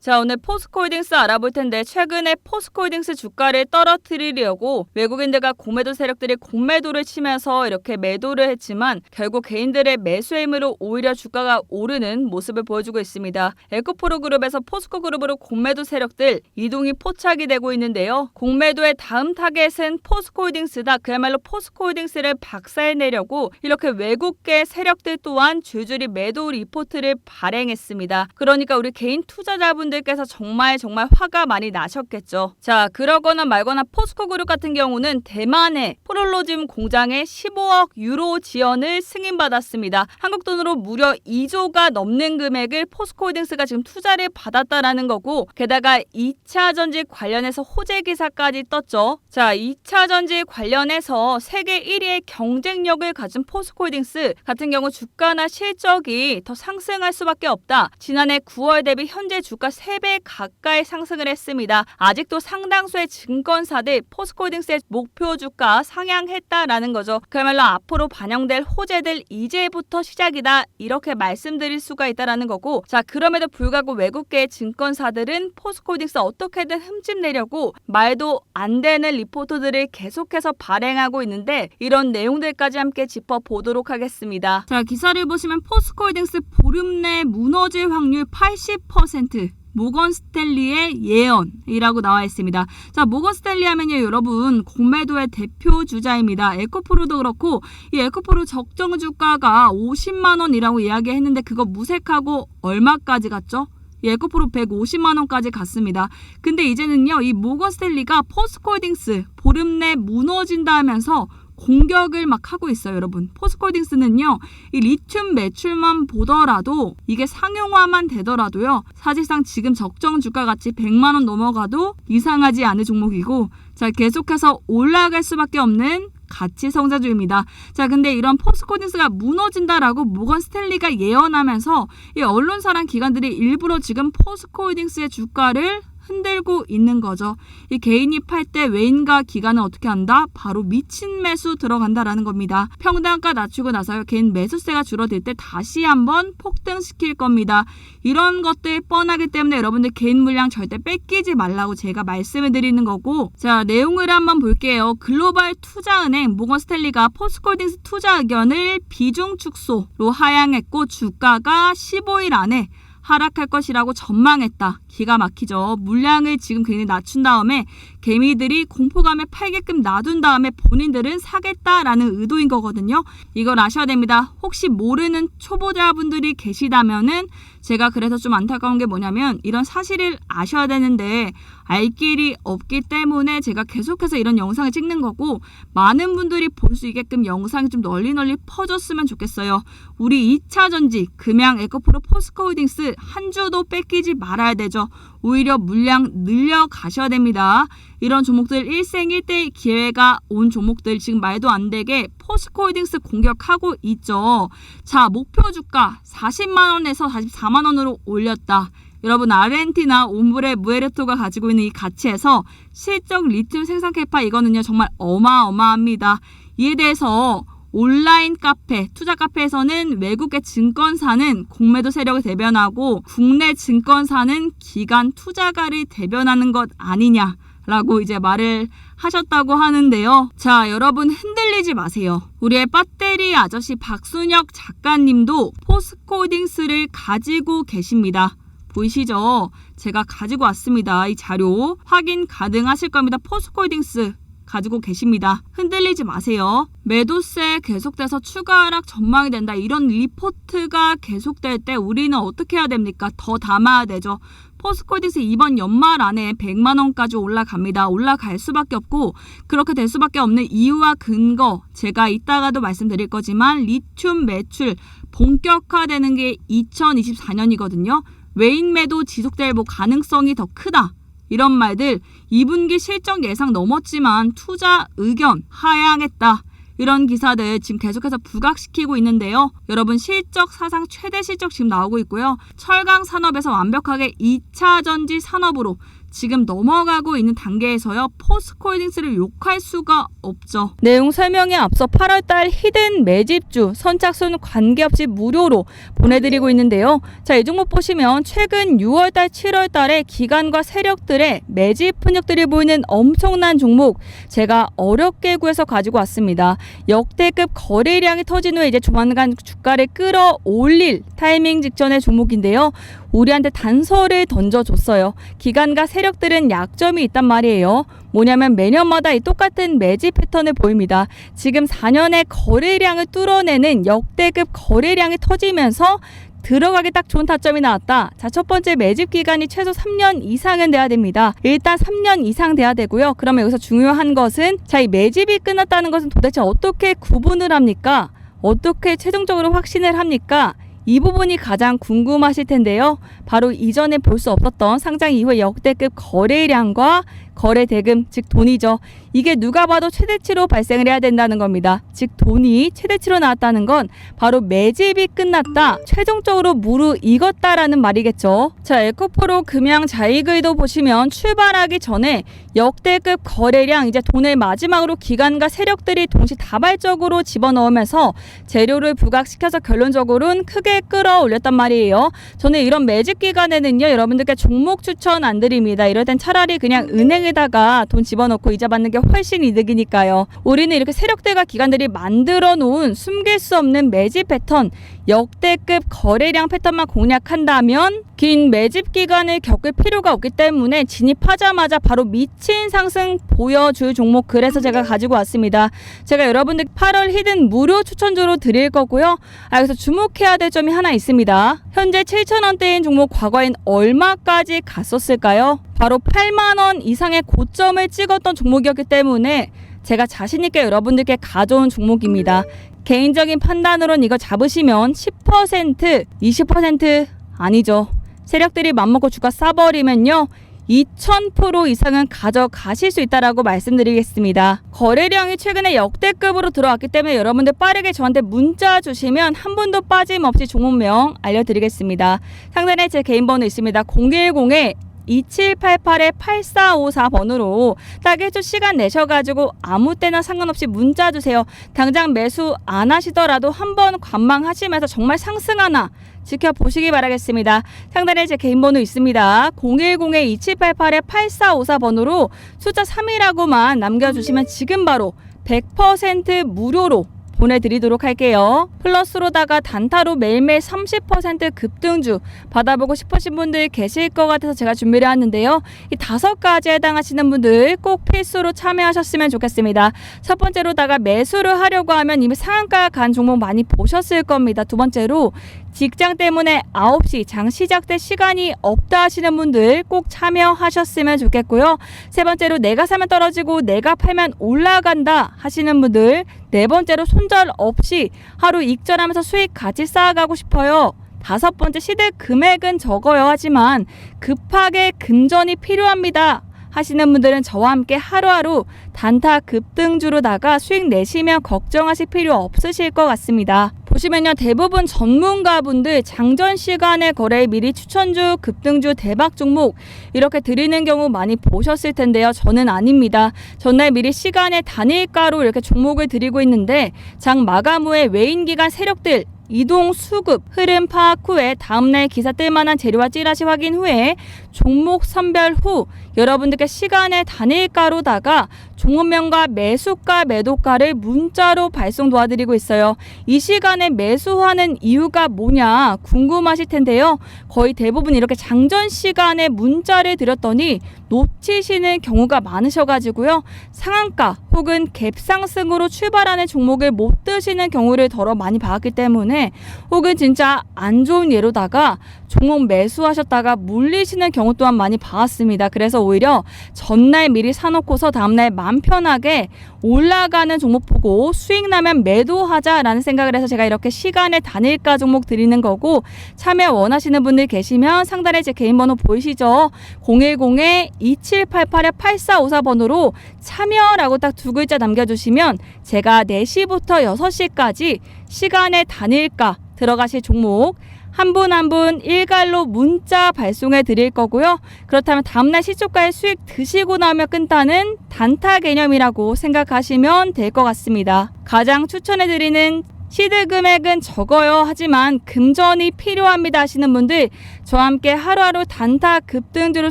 자, 오늘 포스코홀딩스 알아볼 텐데 최근에 포스코홀딩스 주가를 떨어뜨리려고 외국인들과 공매도 세력들이 공매도를 치면서 이렇게 매도를 했지만 결국 개인들의 매수의 힘으로 오히려 주가가 오르는 모습을 보여주고 있습니다. 에코프로 그룹에서 포스코 그룹으로 공매도 세력들 이동이 포착이 되고 있는데요. 공매도의 다음 타겟은 포스코홀딩스다. 그야말로 포스코홀딩스를 박살내려고 이렇게 외국계 세력들 또한 줄줄이 매도 리포트를 발행했습니다. 그러니까 우리 개인 투자자분 분들께서 정말 정말 화가 많이 나셨겠죠. 자, 그러거나 말거나 포스코 그룹 같은 경우는 대만의 프롤로즘 공장에 15억 유로 지원을 승인받았습니다. 한국 돈으로 무려 2조가 넘는 금액을 포스코홀딩스가 지금 투자를 받았다라는 거고 게다가 2차 전지 관련해서 호재 기사까지 떴죠. 자, 2차 전지 관련해서 세계 1위의 경쟁력을 가진 포스코홀딩스 같은 경우 주가나 실적이 더 상승할 수밖에 없다. 지난해 9월 대비 현재 주가 3배 가까이 상승을 했습니다. 아직도 상당수의 증권사들 포스코홀딩스의 목표 주가 상향했다라는 거죠. 그야말로 앞으로 반영될 호재들 이제부터 시작이다. 이렇게 말씀드릴 수가 있다라는 거고 자 그럼에도 불구하고 외국계 증권사들은 포스코홀딩스 어떻게든 흠집내려고 말도 안 되는 리포트들을 계속해서 발행하고 있는데 이런 내용들까지 함께 짚어보도록 하겠습니다. 자 기사를 보시면 포스코홀딩스 보름 내 무너질 확률 80% 모건 스탠리의 예언이라고 나와 있습니다. 자, 모건 스탠리 하면요, 여러분, 공매도의 대표 주자입니다. 에코프로도 그렇고, 이 에코프로 적정 주가가 50만 원이라고 이야기했는데 그거 무색하고 얼마까지 갔죠? 이 에코프로 150만 원까지 갔습니다. 근데 이제는요, 이 모건 스탠리가 포스코딩스 보름 내 무너진다 하면서 공격을 막 하고 있어요, 여러분. 포스코딩스는요, 이 리튬 매출만 보더라도 이게 상용화만 되더라도요, 사실상 지금 적정 주가 같이 100만 원 넘어가도 이상하지 않은 종목이고, 자 계속해서 올라갈 수밖에 없는 가치 성장주입니다. 자, 근데 이런 포스코딩스가 무너진다라고 모건 스탠리가 예언하면서 이 언론사랑 기관들이 일부러 지금 포스코홀딩스의 주가를 흔들고 있는 거죠. 이 개인이 팔때 외인과 기관은 어떻게 한다? 바로 미친 매수 들어간다라는 겁니다. 평당가 낮추고 나서요. 개인 매수세가 줄어들 때 다시 한번 폭등시킬 겁니다. 이런 것들 뻔하기 때문에 여러분들 개인 물량 절대 뺏기지 말라고 제가 말씀을 드리는 거고 자 내용을 한번 볼게요. 글로벌 투자은행 모건 스탠리가 포스코딩스 투자 의견을 비중 축소로 하향했고 주가가 15일 안에 하락할 것이라고 전망했다. 기가 막히죠. 물량을 지금 굉장히 낮춘 다음에 개미들이 공포감에 팔게끔 놔둔 다음에 본인들은 사겠다라는 의도인 거거든요. 이걸 아셔야 됩니다. 혹시 모르는 초보자분들이 계시다면은 제가 그래서 좀 안타까운 게 뭐냐면 이런 사실을 아셔야 되는데 알 길이 없기 때문에 제가 계속해서 이런 영상을 찍는 거고 많은 분들이 볼 수 있게끔 영상이 좀 널리 널리 퍼졌으면 좋겠어요. 우리 2차 전지 금양 에코프로 포스코홀딩스 한 주도 뺏기지 말아야 되죠. 오히려 물량 늘려 가셔야 됩니다. 이런 종목들 일생일대 기회가 온 종목들 지금 말도 안 되게 포스코홀딩스 공격하고 있죠. 자, 목표 주가 40만 원에서 44만 원으로 올렸다. 여러분 아르헨티나 옴브레 무에르토가 가지고 있는 이 가치에서 실적 리튬 생산 캐파 이거는요 정말 어마어마합니다. 이에 대해서 온라인 카페, 투자 카페에서는 외국의 증권사는 공매도 세력을 대변하고 국내 증권사는 기관 투자가를 대변하는 것 아니냐. 라고 이제 말을 하셨다고 하는데요. 자, 여러분 흔들리지 마세요. 우리의 배터리 아저씨 박순혁 작가님도 포스코딩스를 가지고 계십니다. 보이시죠? 제가 가지고 왔습니다. 이 자료 확인 가능하실 겁니다. 포스코딩스 가지고 계십니다. 흔들리지 마세요. 매도세 계속돼서 추가 하락 전망이 된다. 이런 리포트가 계속될 때 우리는 어떻게 해야 됩니까? 더 담아야 되죠. 포스코디스 이번 연말 안에 100만 원까지 올라갑니다. 올라갈 수밖에 없고 그렇게 될 수밖에 없는 이유와 근거 제가 이따가도 말씀드릴 거지만 리튬 매출 본격화되는 게 2024년이거든요. 외인 매도 지속될 뭐 가능성이 더 크다. 이런 말들 2분기 실적 예상 넘었지만 투자 의견 하향했다. 이런 기사들 지금 계속해서 부각시키고 있는데요. 여러분 실적 사상 최대 실적 지금 나오고 있고요. 철강 산업에서 완벽하게 2차 전지 산업으로 지금 넘어가고 있는 단계에서요. 포스코홀딩스를 욕할 수가 없죠. 내용 설명에 앞서 8월달 히든 매집주 선착순 관계없이 무료로 보내드리고 있는데요. 자, 이 종목 보시면 최근 6월달, 7월달에 기관과 세력들의 매집 흔적들이 보이는 엄청난 종목 제가 어렵게 구해서 가지고 왔습니다. 역대급 거래량이 터진 후에 이제 조만간 주가를 끌어올릴 타이밍 직전의 종목인데요. 우리한테 단서를 던져줬어요. 기관과 세력들은 약점이 있단 말이에요. 뭐냐면 매년마다 이 똑같은 매집 패턴을 보입니다. 지금 4년의 거래량을 뚫어내는 역대급 거래량이 터지면서 들어가기 딱 좋은 타점이 나왔다. 자, 첫 번째 매집 기간이 최소 3년 이상은 돼야 됩니다. 일단 3년 이상 돼야 되고요. 그러면 여기서 중요한 것은 자, 이 매집이 끝났다는 것은 도대체 어떻게 구분을 합니까? 어떻게 최종적으로 확신을 합니까? 이 부분이 가장 궁금하실 텐데요. 바로 이전에 볼 수 없었던 상장 이후의 역대급 거래량과 거래 대금, 즉 돈이죠. 이게 누가 봐도 최대치로 발생을 해야 된다는 겁니다. 즉 돈이 최대치로 나왔다는 건 바로 매집이 끝났다. 최종적으로 무르익었다라는 말이겠죠. 자, 에코프로 금양 자이글도 보시면 출발하기 전에 역대급 거래량 이제 돈을 마지막으로 기관과 세력들이 동시 다발적으로 집어넣으면서 재료를 부각시켜서 결론적으로는 크게 끌어올렸단 말이에요. 저는 이런 매집 기간에는요 여러분들께 종목 추천 안 드립니다. 이럴 땐 차라리 그냥 은행에 다가 돈 집어넣고 이자 받는 게 훨씬 이득이니까요. 우리는 이렇게 세력들과 기관들이 만들어 놓은 숨길 수 없는 매집 패턴 역대급 거래량 패턴만 공략한다면 긴 매집 기간을 겪을 필요가 없기 때문에 진입하자마자 바로 미친 상승 보여줄 종목 그래서 제가 가지고 왔습니다. 제가 여러분들 8월 히든 무료 추천주로 드릴 거고요. 아, 여기서 주목해야 될 점이 하나 있습니다. 현재 7,000원대인 종목 과거엔 얼마까지 갔었을까요? 바로 8만 원 이상의 고점을 찍었던 종목이었기 때문에 제가 자신있게 여러분들께 가져온 종목입니다. 개인적인 판단으로는 이거 잡으시면 10%, 20% 아니죠. 세력들이 맘먹고 주가 싸버리면요. 2000% 이상은 가져가실 수 있다라고 말씀드리겠습니다. 거래량이 최근에 역대급으로 들어왔기 때문에 여러분들 빠르게 저한테 문자 주시면 한 분도 빠짐없이 종목명 알려드리겠습니다. 상단에 제 개인 번호 있습니다. 010에 2788-8454번으로 딱 1초 시간 내셔가지고 아무 때나 상관없이 문자 주세요. 당장 매수 안 하시더라도 한번 관망하시면서 정말 상승하나 지켜보시기 바라겠습니다. 상단에 제 개인 번호 있습니다. 010-2788-8454번으로 숫자 3이라고만 남겨주시면 지금 바로 100% 무료로 보내드리도록 할게요. 플러스로다가 단타로 매일매일 30% 급등주 받아보고 싶으신 분들 계실 것 같아서 제가 준비를 했는데요. 이 다섯 가지에 해당하시는 분들 꼭 필수로 참여하셨으면 좋겠습니다. 첫 번째로다가 매수를 하려고 하면 이미 상한가 간 종목 많이 보셨을 겁니다. 두 번째로 직장 때문에 9시 장 시작될 시간이 없다 하시는 분들 꼭 참여하셨으면 좋겠고요. 세 번째로 내가 사면 떨어지고 내가 팔면 올라간다 하시는 분들 네 번째로 손절 없이 하루 익절하면서 수익 같이 쌓아가고 싶어요. 다섯 번째 시대 금액은 적어요 하지만 급하게 금전이 필요합니다. 하시는 분들은 저와 함께 하루하루 단타 급등주로다가 수익 내시면 걱정하실 필요 없으실 것 같습니다. 보시면요 대부분 전문가분들 장전 시간에 거래 미리 추천주 급등주 대박 종목 이렇게 드리는 경우 많이 보셨을 텐데요. 저는 아닙니다. 전날 미리 시간에 단일가로 이렇게 종목을 드리고 있는데 장 마감 후에 외인 기간 세력들 이동 수급 흐름 파악 후에 다음날 기사 뜰 만한 재료와 찌라시 확인 후에 종목 선별 후 여러분들께 시간의 단일가로다가 종목명과 매수가 매도가를 문자로 발송 도와드리고 있어요. 이 시간에 매수하는 이유가 뭐냐 궁금하실 텐데요. 거의 대부분 이렇게 장전 시간에 문자를 드렸더니 놓치시는 경우가 많으셔가지고요. 상한가 혹은 갭상승으로 출발하는 종목을 못 드시는 경우를 더러 많이 봤기 때문에 혹은 진짜 안 좋은 예로다가 종목 매수하셨다가 물리시는 경우 또한 많이 봐왔습니다. 그래서 오히려 전날 미리 사놓고서 다음날 마음 편하게 올라가는 종목 보고 수익 나면 매도하자라는 생각을 해서 제가 이렇게 시간에 단일가 종목 드리는 거고 참여 원하시는 분들 계시면 상단에 제 개인 번호 보이시죠? 010-2788-8454번으로 참여라고 딱두 글자 남겨주시면 제가 4시부터 6시까지 시간의 단일가 들어가실 종목 한 분 한 분 일괄로 문자 발송해 드릴 거고요. 그렇다면 다음날 시초가의 수익 드시고 나면 끝나는 단타 개념이라고 생각하시면 될 것 같습니다. 가장 추천해 드리는 시드 금액은 적어요. 하지만 금전이 필요합니다 하시는 분들 저와 함께 하루하루 단타 급등주로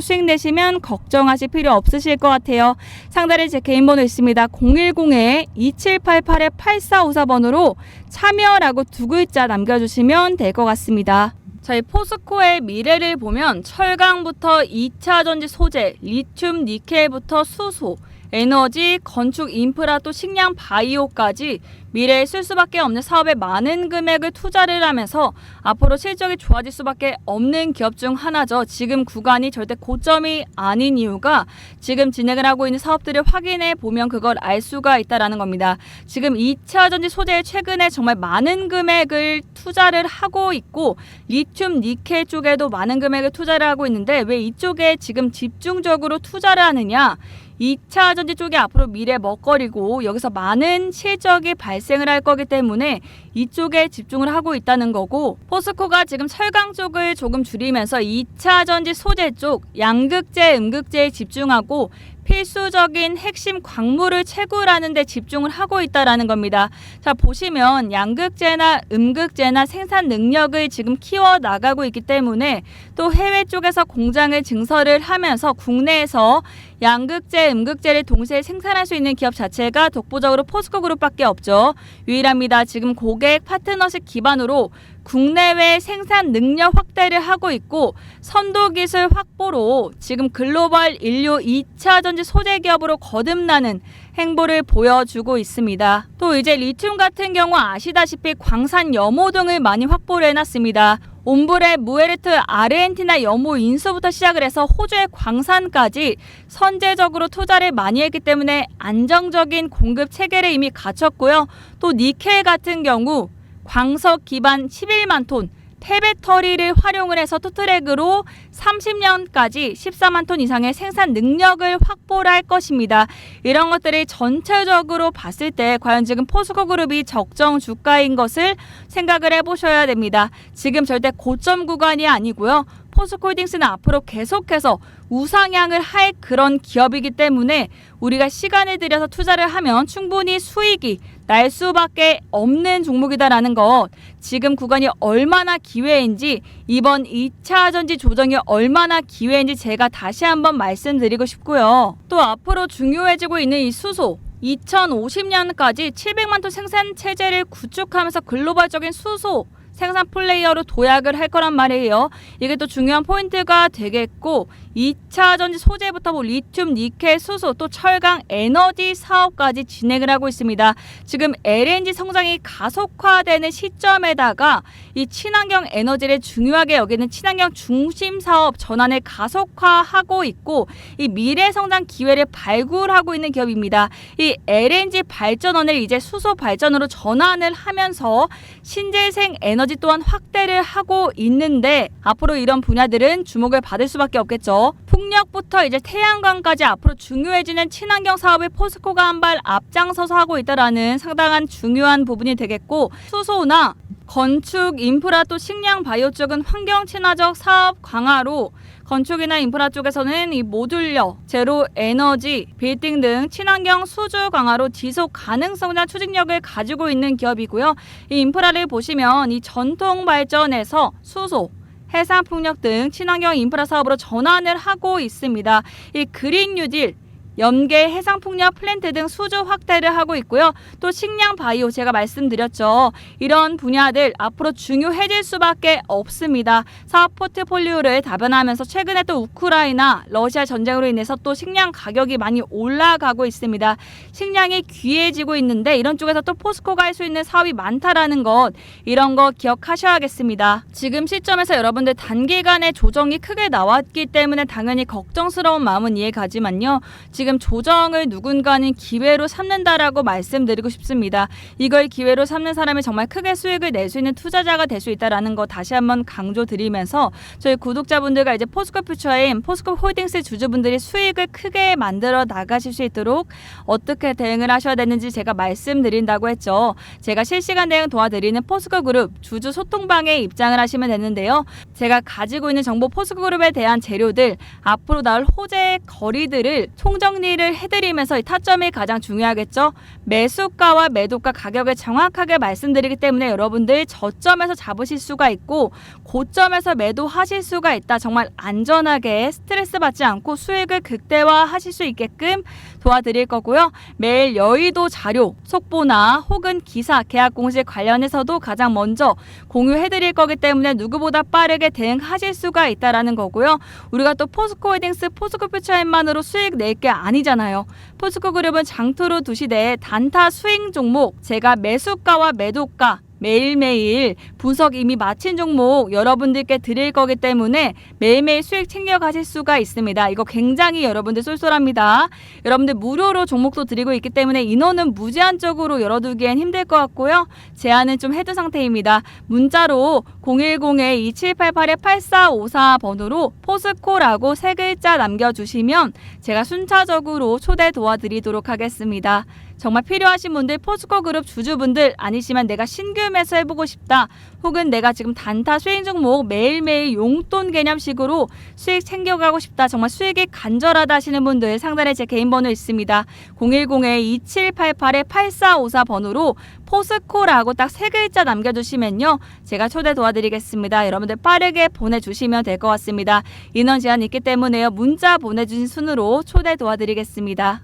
수익 내시면 걱정하실 필요 없으실 것 같아요. 상단에 제 개인 번호 있습니다. 010-2788-8454번으로 참여라고 두 글자 남겨주시면 될 것 같습니다. 저희 포스코의 미래를 보면 철강부터 2차 전지 소재, 리튬, 니켈부터 수소, 에너지, 건축, 인프라 또 식량, 바이오까지 미래에 쓸 수밖에 없는 사업에 많은 금액을 투자를 하면서 앞으로 실적이 좋아질 수밖에 없는 기업 중 하나죠. 지금 구간이 절대 고점이 아닌 이유가 지금 진행을 하고 있는 사업들을 확인해 보면 그걸 알 수가 있다라는 겁니다. 지금 2차 전지 소재에 최근에 정말 많은 금액을 투자를 하고 있고 리튬, 니켈 쪽에도 많은 금액을 투자를 하고 있는데 왜 이쪽에 지금 집중적으로 투자를 하느냐? 2차 전지 쪽이 앞으로 미래 먹거리고 여기서 많은 실적이 발 생을 할 거기 때문에 이쪽에 집중을 하고 있다는 거고 포스코가 지금 철강 쪽을 조금 줄이면서 2차 전지 소재 쪽 양극재, 음극재에 집중하고 필수적인 핵심 광물을 채굴하는 데 집중을 하고 있다라는 겁니다. 자, 보시면 양극재나 음극재나 생산 능력을 지금 키워 나가고 있기 때문에 또 해외 쪽에서 공장을 증설을 하면서 국내에서 양극재, 음극재를 동시에 생산할 수 있는 기업 자체가 독보적으로 포스코 그룹밖에 없죠. 유일합니다. 지금 고객 파트너십 기반으로 국내외 생산 능력 확대를 하고 있고 선도 기술 확보로 지금 글로벌 인류 2차 전지 소재 기업으로 거듭나는 행보를 보여주고 있습니다. 또 이제 리튬 같은 경우 아시다시피 광산 염호 등을 많이 확보를 해놨습니다. 옴브레, 무에르트, 아르헨티나 염호 인수부터 시작을 해서 호주의 광산까지 선제적으로 투자를 많이 했기 때문에 안정적인 공급 체계를 이미 갖췄고요. 또 니켈 같은 경우 광석 기반 11만 톤 폐배터리를 활용을 해서 투트랙으로 30년까지 14만 톤 이상의 생산 능력을 확보를 할 것입니다. 이런 것들을 전체적으로 봤을 때 과연 지금 포스코 그룹이 적정 주가인 것을 생각을 해보셔야 됩니다. 지금 절대 고점 구간이 아니고요. 포스코홀딩스는 앞으로 계속해서 우상향을 할 그런 기업이기 때문에 우리가 시간을 들여서 투자를 하면 충분히 수익이 날 수밖에 없는 종목이다라는 것. 지금 구간이 얼마나 기회인지 이번 2차 전지 조정이 얼마나 기회인지 제가 다시 한번 말씀드리고 싶고요. 또 앞으로 중요해지고 있는 이 수소 2050년까지 700만 톤 생산 체제를 구축하면서 글로벌적인 수소 생산 플레이어로 도약을 할 거란 말이에요. 이게 또 중요한 포인트가 되겠고 2차 전지 소재부터 뭐 리튬, 니켈, 수소, 또 철강, 에너지 사업까지 진행을 하고 있습니다. 지금 LNG 성장이 가속화되는 시점에다가 이 친환경 에너지를 중요하게 여기는 친환경 중심 사업 전환을 가속화하고 있고 이 미래 성장 기회를 발굴하고 있는 기업입니다. 이 LNG 발전원을 이제 수소 발전으로 전환을 하면서 신재생 에너지 또한 확대를 하고 있는데 앞으로 이런 분야들은 주목을 받을 수밖에 없겠죠. 풍력부터 이제 태양광까지 앞으로 중요해지는 친환경 사업을 포스코가 한 발 앞장서서 하고 있다라는 상당한 중요한 부분이 되겠고 수소나 건축, 인프라 또 식량 바이오 쪽은 환경 친화적 사업 강화로 건축이나 인프라 쪽에서는 이 모듈러, 제로 에너지, 빌딩 등 친환경 수주 강화로 지속 가능성이나 추진력을 가지고 있는 기업이고요. 이 인프라를 보시면 이 전통 발전에서 수소, 해상 풍력 등 친환경 인프라 사업으로 전환을 하고 있습니다. 이 그린 뉴딜 염계 해상풍력 플랜트 등 수주 확대를 하고 있고요. 또 식량 바이오 제가 말씀드렸죠. 이런 분야들 앞으로 중요해질 수밖에 없습니다. 사업 포트폴리오를 다변하면서 최근에 또 우크라이나 러시아 전쟁으로 인해서 또 식량 가격이 많이 올라가고 있습니다. 식량이 귀해지고 있는데 이런 쪽에서 또 포스코가 할 수 있는 사업이 많다라는 것 이런 거 기억하셔야겠습니다. 지금 시점에서 여러분들 단기간에 조정이 크게 나왔기 때문에 당연히 걱정스러운 마음은 이해가지만요. 지금 지금 조정을 누군가는 기회로 삼는다라고 말씀드리고 싶습니다. 이걸 기회로 삼는 사람이 정말 크게 수익을 낼 수 있는 투자자가 될 수 있다라는 거 다시 한번 강조드리면서 저희 구독자분들과 이제 포스코 퓨처인 포스코 홀딩스 주주분들이 수익을 크게 만들어 나가실 수 있도록 어떻게 대응을 하셔야 되는지 제가 말씀드린다고 했죠. 제가 실시간 대응 도와드리는 포스코 그룹 주주 소통방에 입장을 하시면 되는데요. 제가 가지고 있는 정보 포스코 그룹에 대한 재료들 앞으로 나올 호재 거리들을 총정 리를 해드리면서 이 타점이 가장 중요하겠죠. 매수가와 매도가 가격을 정확하게 말씀드리기 때문에 여러분들 저점에서 잡으실 수가 있고 고점에서 매도하실 수가 있다. 정말 안전하게 스트레스 받지 않고 수익을 극대화하실 수 있게끔 도와드릴 거고요. 매일 여의도 자료, 속보나 혹은 기사, 계약 공시 관련해서도 가장 먼저 공유해드릴 거기 때문에 누구보다 빠르게 대응하실 수가 있다라는 거고요. 우리가 또 포스코홀딩스, 포스코 퓨처인만으로 수익 낼게 아니잖아요. 포스코 그룹은 장투로 두시되 단타 수익 종목 제가 매수가와 매도가 매일매일 분석 이미 마친 종목 여러분들께 드릴 거기 때문에 매일매일 수익 챙겨 가실 수가 있습니다. 이거 굉장히 여러분들 쏠쏠합니다. 여러분들 무료로 종목도 드리고 있기 때문에 인원은 무제한적으로 열어두기엔 힘들 것 같고요. 제한은 좀 해둔 상태입니다. 문자로 010-2788-8454번으로 포스코라고 세 글자 남겨주시면 제가 순차적으로 초대 도와드리도록 하겠습니다. 정말 필요하신 분들 포스코 그룹 주주분들 아니시면 내가 신규 매수 해보고 싶다. 혹은 내가 지금 단타 수익 종목 매일매일 용돈 개념식으로 수익 챙겨가고 싶다. 정말 수익이 간절하다 하시는 분들 상단에 제 개인 번호 있습니다. 010-2788-8454 번호로 포스코라고 딱 세 글자 남겨주시면요. 제가 초대 도와드리겠습니다. 여러분들 빠르게 보내주시면 될 것 같습니다. 인원 제한 있기 때문에요. 문자 보내주신 순으로 초대 도와드리겠습니다